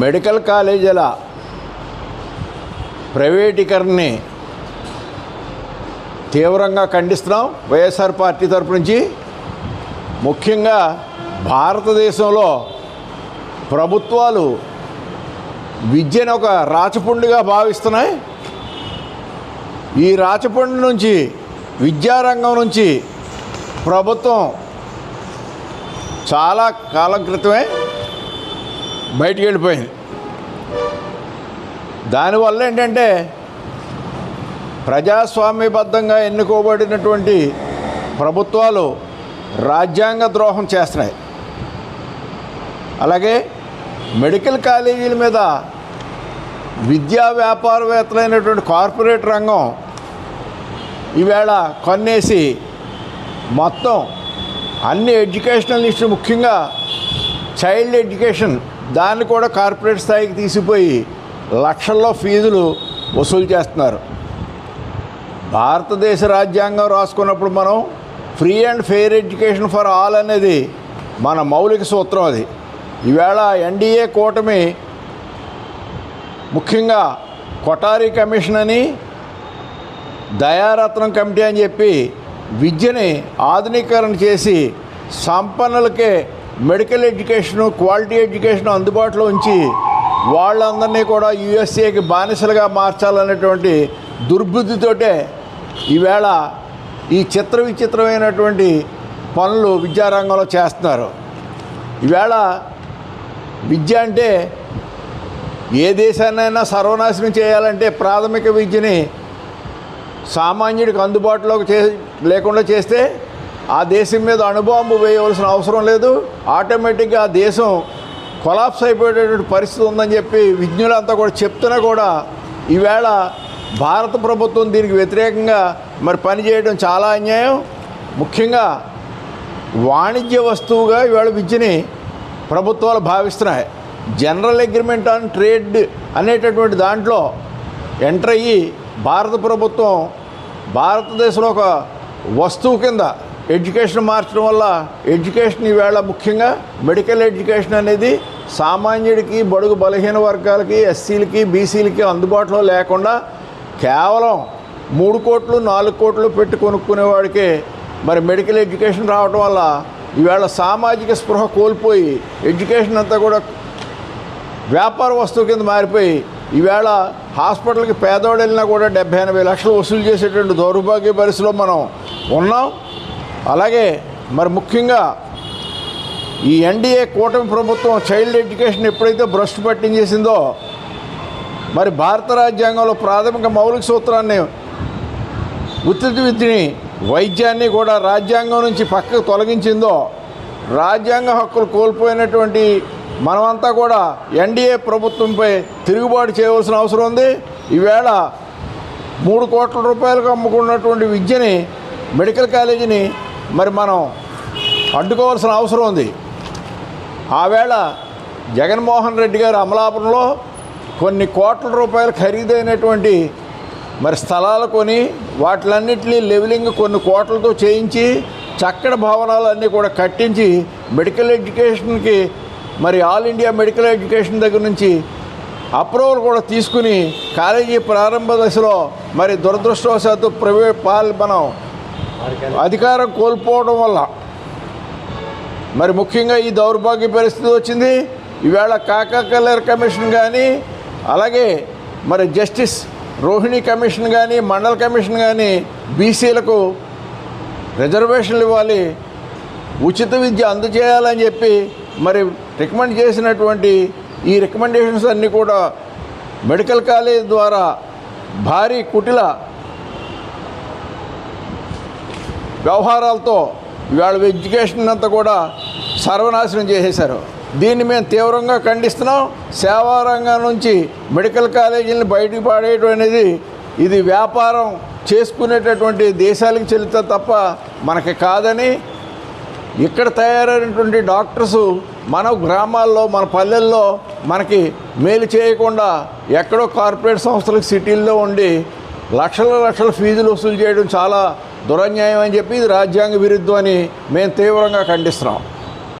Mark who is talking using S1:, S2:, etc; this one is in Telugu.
S1: మెడికల్ కాలేజీల ప్రైవేటీకరణని తీవ్రంగా ఖండిస్తున్నాం. వైఎస్ఆర్ పార్టీ తరపు నుంచి ముఖ్యంగా భారతదేశంలో ప్రభుత్వాలు విద్యను ఒక రాచపుండుగా భావిస్తున్నాయి. ఈ రాచపుండు నుంచి విద్యారంగం నుంచి ప్రభుత్వం చాలా కాలం క్రితమే బయటికి వెళ్ళిపోయింది. దానివల్ల ఏంటంటే ప్రజాస్వామ్యబద్ధంగా ఎన్నుకోబడినటువంటి ప్రభుత్వాలు రాజ్యాంగ ద్రోహం చేస్తున్నాయి. అలాగే మెడికల్ కాలేజీల మీద విద్యా వ్యాపారవేత్తలైనటువంటి కార్పొరేట్ రంగం ఈవేళ కొన్నేసి మొత్తం అన్ని ఎడ్యుకేషనల్ ఇష్యూ ముఖ్యంగా చైల్డ్ ఎడ్యుకేషన్ దాన్ని కూడా కార్పొరేట్ స్థాయికి తీసిపోయి లక్షల్లో ఫీజులు వసూలు చేస్తున్నారు. భారతదేశ రాజ్యాంగం రాసుకున్నప్పుడు మనం free and fair education for all అనేది మన మౌలిక సూత్రం అది. ఈవేళ ఎన్డీఏ కూటమి ముఖ్యంగా కొటారి కమిషన్ అని దయారత్నం కమిటీ అని చెప్పి విద్యని ఆధునీకరణ చేసి సంపన్నులకే మెడికల్ ఎడ్యుకేషను క్వాలిటీ ఎడ్యుకేషన్ అందుబాటులో ఉంచి వాళ్ళందరినీ కూడా యుఎస్ఏకి బానిసలుగా మార్చాలనేటువంటి దుర్బుద్ధితోటే ఈవేళ ఈ చిత్ర విచిత్రమైనటువంటి పనులు విద్యారంగంలో చేస్తున్నారు. ఈవేళ విద్య అంటే ఏ దేశాన్నైనా సర్వనాశనం చేయాలంటే ప్రాథమిక విద్యని సామాన్యుడికి అందుబాటులోకి చే లేకుండా చేస్తే ఆ దేశం మీద అణుబాంబు వేయవలసిన అవసరం లేదు. ఆటోమేటిక్గా ఆ దేశం కొలాప్స్ అయిపోయేటటువంటి పరిస్థితి ఉందని చెప్పి విజ్ఞులంతా కూడా చెప్తున్నా కూడా ఈవేళ భారత ప్రభుత్వం దీనికి వ్యతిరేకంగా మరి పనిచేయడం చాలా అన్యాయం. ముఖ్యంగా వాణిజ్య వస్తువుగా ఇవాళ విద్యని ప్రభుత్వాలు భావిస్తున్నాయి. జనరల్ అగ్రిమెంట్ ఆన్ ట్రేడ్ అనేటటువంటి దాంట్లో ఎంటర్ అయ్యి భారత ప్రభుత్వం భారతదేశంలో ఒక వస్తువు కింద ఎడ్యుకేషన్ మార్చడం వల్ల ఎడ్యుకేషన్ ఈవేళ ముఖ్యంగా మెడికల్ ఎడ్యుకేషన్ అనేది సామాన్యుడికి బడుగు బలహీన వర్గాలకి ఎస్సీలకి బీసీలకి అందుబాటులో లేకుండా కేవలం మూడు కోట్లు నాలుగు కోట్లు పెట్టి కొనుక్కునేవాడికే మరి మెడికల్ ఎడ్యుకేషన్ రావడం వల్ల ఈవేళ సామాజిక స్పృహ కోల్పోయి ఎడ్యుకేషన్ అంతా కూడా వ్యాపార వస్తువు కింద మారిపోయి ఈవేళ హాస్పిటల్కి పేదవాడు వెళ్ళినా కూడా డెబ్బై ఎనభై లక్షలు వసూలు చేసేటువంటి దౌర్భాగ్య పరిస్థితిలో మనం ఉన్నాం. అలాగే మరి ముఖ్యంగా ఈ ఎన్డీఏ కూటమి ప్రభుత్వం చైల్డ్ ఎడ్యుకేషన్ ఎప్పుడైతే భ్రష్టు పట్టించేసిందో మరి భారత రాజ్యాంగంలో ప్రాథమిక మౌలిక సూత్రాన్ని ఉచిత విద్యని వైద్యాన్ని కూడా రాజ్యాంగం నుంచి పక్కకు తొలగించిందో రాజ్యాంగ హక్కులు కోల్పోయినటువంటి మనమంతా కూడా ఎన్డీఏ ప్రభుత్వంపై తిరుగుబాటు చేయవలసిన అవసరం ఉంది. ఈవేళ మూడు కోట్ల రూపాయలకు అమ్ముకున్నటువంటి విద్యని మెడికల్ కాలేజీని మరి మనం అడ్డుకోవాల్సిన అవసరం ఉంది. ఆవేళ జగన్మోహన్ రెడ్డి గారు అమలాపురంలో కొన్ని కోట్ల రూపాయలు ఖరీదైనటువంటి మరి స్థలాలు కొని వాటిలన్నింటినీ లెవెలింగ్ కొన్ని కోట్లతో చేయించి చక్కటి భవనాలన్నీ కూడా కట్టించి మెడికల్ ఎడ్యుకేషన్కి మరి ఆల్ ఇండియా మెడికల్ ఎడ్యుకేషన్ దగ్గర నుంచి అప్రూవల్ కూడా తీసుకుని కాలేజీ ప్రారంభ దశలో మరి దురదృష్టవశాత్తు ప్రైవేట్ పాల్ మనం అధికారం కోల్పోవడం వల్ల. మరి ముఖ్యంగా ఈ దౌర్భాగ్య పరిస్థితి వచ్చింది. ఈవేళ కాకా కలర్ కమిషన్ కానీ అలాగే మరి జస్టిస్ రోహిణి కమిషన్ కానీ మండల కమిషన్ కానీ బీసీలకు రిజర్వేషన్లు ఇవ్వాలి. ఉచిత విద్య అందజేయాలని చెప్పి మరి రికమెండ్ చేసినటువంటి ఈ రికమెండేషన్స్ అన్నీ కూడా మెడికల్ కాలేజ్ ద్వారా భారీ కుటిల వ్యవహారాలతో ఇవాళ ఎడ్యుకేషన్ అంతా కూడా సర్వనాశనం చేసేశారు. దీన్ని మేము తీవ్రంగా ఖండిస్తున్నాం. సేవా రంగం నుంచి మెడికల్ కాలేజీలను బయటకు పాడేయడం అనేది ఇది వ్యాపారం చేసుకునేటటువంటి దేశాలకు చెల్లితే తప్ప మనకి కాదని ఇక్కడ తయారైనటువంటి డాక్టర్స్ మన గ్రామాల్లో మన పల్లెల్లో మనకి మేలు చేయకుండా ఎక్కడో కార్పొరేట్ సంస్థలకు సిటీల్లో ఉండి లక్షల లక్షల ఫీజులు వసూలు చేయడం చాలా దురన్యాయం అని చెప్పి ఇది రాజ్యాంగ విరుద్ధం అని మేము తీవ్రంగా ఖండిస్తున్నాం.